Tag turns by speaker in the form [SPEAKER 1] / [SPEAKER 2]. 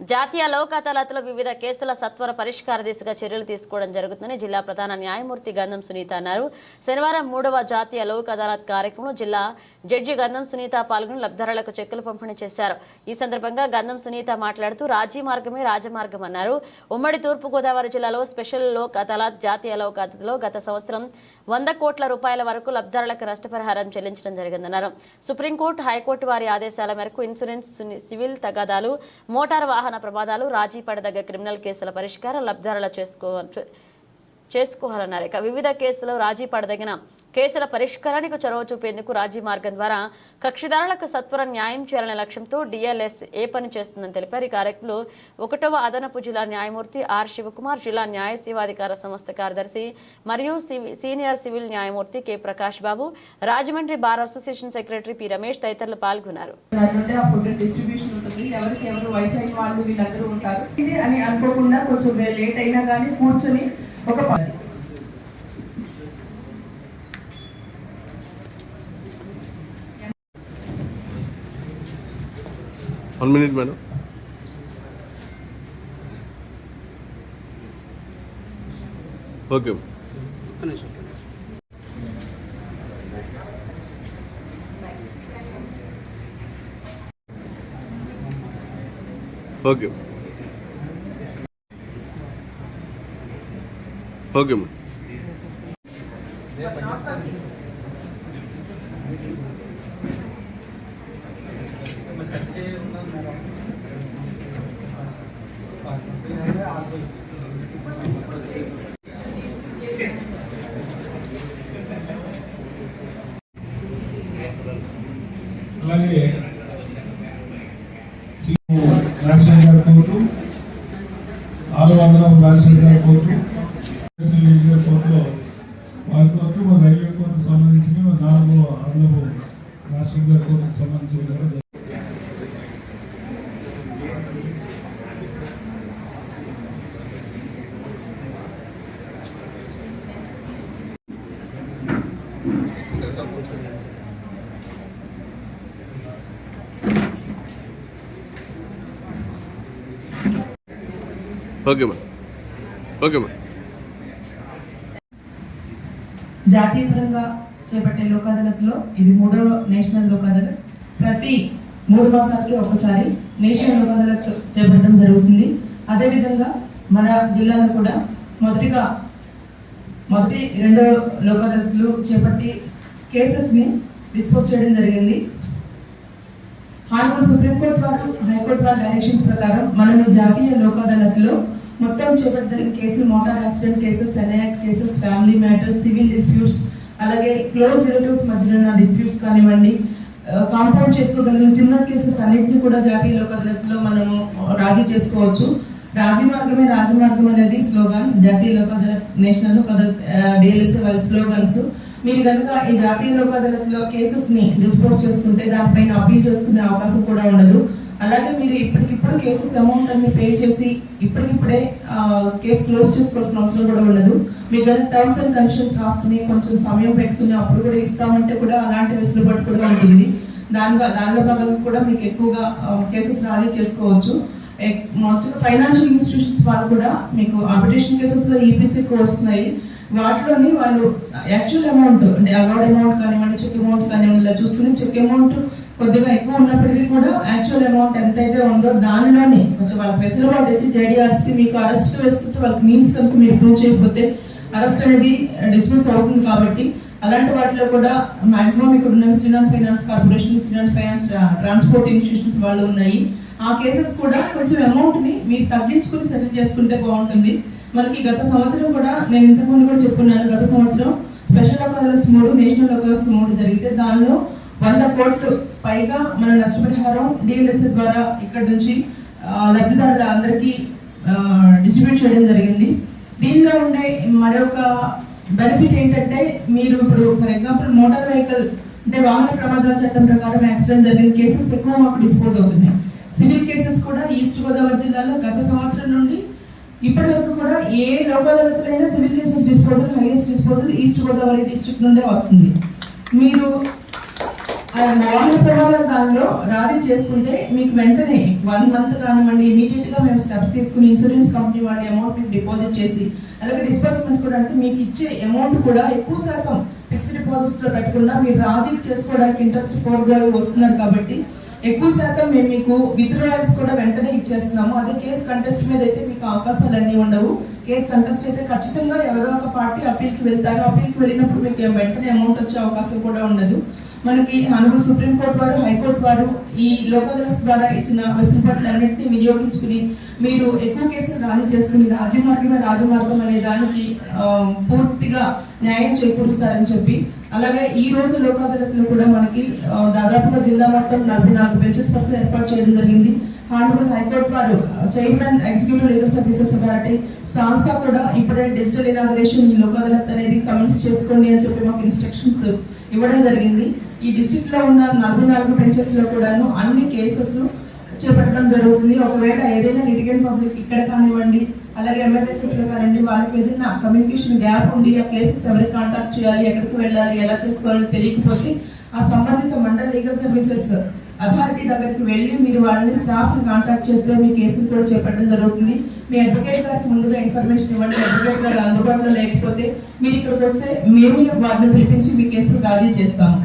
[SPEAKER 1] జాతీయ లోక్ అదాలత్లో వివిధ కేసుల సత్వర పరిష్కార దిశగా చర్యలు తీసుకోవడం జరుగుతుందని జిల్లా ప్రధాన న్యాయమూర్తి గంధం సునీత అన్నారు. శనివారం మూడవ జాతీయ లోక్ అదాలత్ కార్యక్రమంలో జిల్లా జడ్జి గంధం సునీత పాల్గొని లబ్ధిదారులకు చెక్కులు పంపిణీ చేశారు. ఈ సందర్భంగా గంధం సునీత మాట్లాడుతూ రాజీ మార్గమే రాజమార్గం అన్నారు. ఉమ్మడి తూర్పుగోదావరి జిల్లాలో స్పెషల్ లోక్ అదాలత్ జాతీయ లోక్ అదాలత్లో గత సంవత్సరం వంద కోట్ల రూపాయల వరకు లబ్ధారులకు నష్టపరిహారం చెల్లించడం జరిగిందన్నారు. సుప్రీంకోర్టు హైకోర్టు వారి ఆదేశాల మేరకు ఇన్సూరెన్స్ సివిల్ తగాదాలు మోటార్ వాహన ప్రమాదాలు రాజీ పడదగ్గ క్రిమినల్ కేసుల పరిష్కారం లబ్ధారుల చేసుకోవచ్చు చేసుకోవాలన్నారు. ఇక వివిధ కేసులు రాజీ పడదగిన కేసుల పరిష్కారానికి చొరవ చూపేందుకు రాజీ మార్గం ద్వారా కక్షిదారులకు సత్వర న్యాయం చేయాలనే లక్ష్యంతో డిఎల్ఎస్ ఏ పని చేస్తుందని తెలిపారు. ఈ కార్యక్రమంలో ఒకటవ అదనపు జిల్లా న్యాయమూర్తి ఆర్ శివకుమార్ జిల్లా న్యాయ సేవాధికార సంస్థ కార్యదర్శి మరియు సివి- సీనియర్ సివిల్ న్యాయమూర్తి K. Prakash Babu Rajahmundry bar association secretary P. Ramesh తదితరులు పాల్గొన్నారు.
[SPEAKER 2] అని అనుకోకుండా కొంచెం లేట్ అయినా కానీ కూర్చొని ఒక
[SPEAKER 3] one minute madam. Okay. Okay. Okay madam.
[SPEAKER 4] అలాగే సీఎం రాజశేఖర్ కోర్టు ఆలవందనం రాజశేఖర్ గారి కోర్టు గారి కోర్టులో వారి కోర్టు మన రైల్వే కోర్టుకు సంబంధించిన మా నాలుగో అదనపు రాజశేఖర్ గారి కోర్టుకు సంబంధించిన కూడా
[SPEAKER 3] ఓకే మేడం ఓకే మేడం
[SPEAKER 2] జాతీయ పరంగా చేపట్టే లోక్ అదాలత్లో ఇది మూడో నేషనల్ లోక్ అదాలత్ ప్రతి మూడు మాసాలకి ఒకసారి నేషనల్ లోక్ అదాలత్ చేపట్టడం జరుగుతుంది. అదేవిధంగా మన జిల్లాలో కూడా మొదటిగా మొదటి రెండో లోక్ అదాలత్లు చేపట్టి కేసెస్ని డిస్పోజ్ చేయడం జరిగింది. హానరబుల్ సుప్రీంకోర్టు వారు హైకోర్టు వారి డైరెక్షన్స్ ప్రకారం మనం ఈ జాతీయ లోక్ అదాలత్లో మొత్తం చేపట్టిన కేసులు motor accident cases NI act cases family matters civil disputes అలాగే క్లోజ్ రిలేటివ్స్ మధ్యలో ఉన్న డిస్ప్యూట్స్ కానివ్వండి కాంపౌండ్ చేసుకోగలిగిన క్రిమినల్ కేసెస్ అన్నింటినీ కూడా జాతీయ లోక్ అదాలత్లో మనము రాజీ చేసుకోవచ్చు. రాజీ మార్గమే రాజమార్గం అనేది స్లోగన్ జాతీయ లోక్ అదాలత్ నేషనల్ లోక్ అదాలత్ డిఎల్ఎస్ఏ వాళ్ళ స్లోగన్స్ మీరు కనుక ఈ జాతీయ లోక్ అదాలత్లో కేసెస్ని డిస్పోజ్ చేసుకుంటే దానిపైన అప్పీల్ చేసుకునే అవకాశం కూడా ఉండదు. అలాగే మీరు ఇప్పటికిప్పుడు కేసెస్ అమౌంట్ అన్ని పే చేసి ఇప్పటికిప్పుడే కేసు క్లోజ్ చేసుకోవాల్సిన అవసరం కూడా ఉండదు. మీ కనుక టర్మ్స్ అండ్ కండిషన్స్ రాసుకుని కొంచెం సమయం పెట్టుకుని అప్పుడు కూడా ఇస్తామంటే కూడా అలాంటి వెసులుబాటు కూడా ఉంటుంది. దాని దానిలో భాగంగా కూడా మీకు ఎక్కువగా కేసెస్ రాజీ చేసుకోవచ్చు. ఎక్- మొత్తంగా ఫైనాన్షియల్ ఇన్స్టిట్యూషన్స్ వాళ్ళు కూడా మీకు ఆర్బిట్రేషన్ కేసెస్లో ఈపీసీ ఎక్కువ వస్తున్నాయి వాటిలోని వాళ్ళు యాక్చువల్ అమౌంట్ అంటే అవార్డ్ అమౌంట్ కానివ్వండి చెక్ అమౌంట్ కానివ్వండి ఇలా చూసుకుని చెక్ అమౌంట్ కొద్దిగా ఎక్కువ ఉన్నప్పటికీ కూడా యాక్చువల్ అమౌంట్ ఎంతైతే ఉందో దానిలోనే కొంచెం వాళ్ళకి వెసులుబాటు ఇచ్చి జేడీఆర్స్ మీకు అరెస్ట్ వేసుకుంటే వాళ్ళకి మీన్స్ కనుక మీరు ప్రూవ్ చేయకపోతే అరెస్ట్ అనేది డిస్మిస్ అవుతుంది కాబట్టి అలాంటి వాటిలో కూడా మాక్సిమం ఇక్కడ ఉన్న Srinath finance corporation Srinath finance transport institutions వాళ్ళు ఉన్నాయి. ఆ కేసెస్ కూడా కొంచెం అమౌంట్ని మీరు తగ్గించుకుని సెటిల్ చేసుకుంటే బాగుంటుంది. మనకి గత సంవత్సరం కూడా నేను ఇంతకుముందు కూడా చెప్పున్నాను గత సంవత్సరం స్పెషల్ అకాదల్స్ మూడు నేషనల్ అకాదల్స్ మూడు జరిగితే దానిలో వంద కోట్లు పైగా మన నష్టపరిహారం డిఎల్ఎస్ఎ ద్వారా ఇక్కడ నుంచి లబ్ధిదారుల అందరికీ డిస్ట్రిబ్యూట్ చేయడం జరిగింది. దీనిలో ఉండే మరొక బెనిఫిట్ ఏంటంటే మీరు ఇప్పుడు ఫర్ ఎగ్జాంపుల్ మోటార్ వెహికల్ అంటే వాహన ప్రమాదాల చట్టం ప్రకారం యాక్సిడెంట్ జరిగిన కేసెస్ ఎక్కువ మాకు డిస్పోజ్ అవుతున్నాయి. సివిల్ కేసెస్ కూడా ఈస్ట్ గోదావరి జిల్లాలో గత సంవత్సరం నుండి ఇప్పటి వరకు కూడా ఏ Lok అదాలతులైనా civil cases disposal highest disposal east Godavari district నుండే వస్తుంది. మీరు ఆ వాహన దానిలో రాజీ చేసుకుంటే మీకు వెంటనే వన్ మంత్ కానివ్వండి ఇమీడియట్గా మేము స్టెప్స్ తీసుకుని ఇన్సూరెన్స్ కంపెనీ వాళ్ళు అమౌంట్ మీకు డిపాజిట్ చేసి అలాగే డిస్బర్స్మెంట్ కూడా అంటే మీకు ఇచ్చే అమౌంట్ కూడా ఎక్కువ శాతం ఫిక్స్డ్ డిపాజిట్స్లో పెట్టకుండా మీరు రాజీ చేసుకోవడానికి ఇంట్రెస్ట్ ఫోర్గా వస్తున్నారు కాబట్టి ఎక్కువ శాతం మేము మీకు విత్డ్రాయల్స్ కూడా వెంటనే ఇచ్చేస్తున్నాము. అదే కేసు కంటెస్ట్ మీద అయితే మీకు అవకాశాలు అన్నీ ఉండవు. కేసు కంటెస్ట్ అయితే ఖచ్చితంగా ఎవరో ఒక పార్టీ అప్పీల్కి వెళ్తారు. అప్పీల్కి వెళ్ళినప్పుడు మీకు వెంటనే అమౌంట్ వచ్చే అవకాశం కూడా ఉండదు. మనకి అనుభవ సుప్రీంకోర్టు వారు హైకోర్టు వారు ఈ లోకదర్శ ద్వారా ఇచ్చిన వెసులుబాట్లన్నింటినీ వినియోగించుకుని మీరు ఎక్కువ కేసులు రాజీ చేసుకుని రాజమార్గమే రాజమార్గం అనే దానికి పూర్తిగా న్యాయం చేకూరుస్తారని చెప్పి అలాగే ఈ రోజు లోక్ అదాలత్లో కూడా మనకి దాదాపుగా జిల్లా మొత్తం నలభై నాలుగు బెంచెస్ వరకు ఏర్పాటు చేయడం జరిగింది. హానరబుల్ హైకోర్టు వారు chairman executive legal services authority Sansa కూడా ఇప్పుడే డిజిటల్ ఇనాగరేషన్ ఈ లోక్ అదాలత్ అనేది కమెంట్స్ చేసుకోండి అని చెప్పి మాకు ఇన్స్ట్రక్షన్స్ ఇవ్వడం జరిగింది. ఈ డిస్ట్రిక్ట్లో ఉన్న నలభై నాలుగు బెంచెస్లో కూడాను అన్ని కేసెస్ చేపట్టడం జరుగుతుంది. ఒకవేళ ఏదైనా లిటిగెంట్ పబ్లిక్ ఇక్కడ కానివ్వండి అలాగే ఎమ్మెల్యేసెస్లో కానివ్వండి వాళ్ళకి ఏదైనా కమ్యూనికేషన్ గ్యాప్ ఉండి ఆ కేసెస్ ఎవరికి కాంటాక్ట్ చేయాలి ఎక్కడికి వెళ్ళాలి ఎలా చేసుకోవాలో తెలియకపోతే ఆ సంబంధిత మండల లీగల్ సర్వీసెస్ అథారిటీ దగ్గరికి వెళ్ళి మీరు వాళ్ళని స్టాఫ్ని కాంటాక్ట్ చేస్తే మీ కేసులు కూడా చేపట్టడం జరుగుతుంది. మీ అడ్వకేట్ గారికి ముందుగా ఇన్ఫర్మేషన్ ఇవ్వండి. అడ్వకేట్ గారు అందుబాటులో లేకపోతే మీరు ఇక్కడికి వస్తే మేము వారిని పిలిపించి మీ కేసులు ఖాళీ చేస్తాము.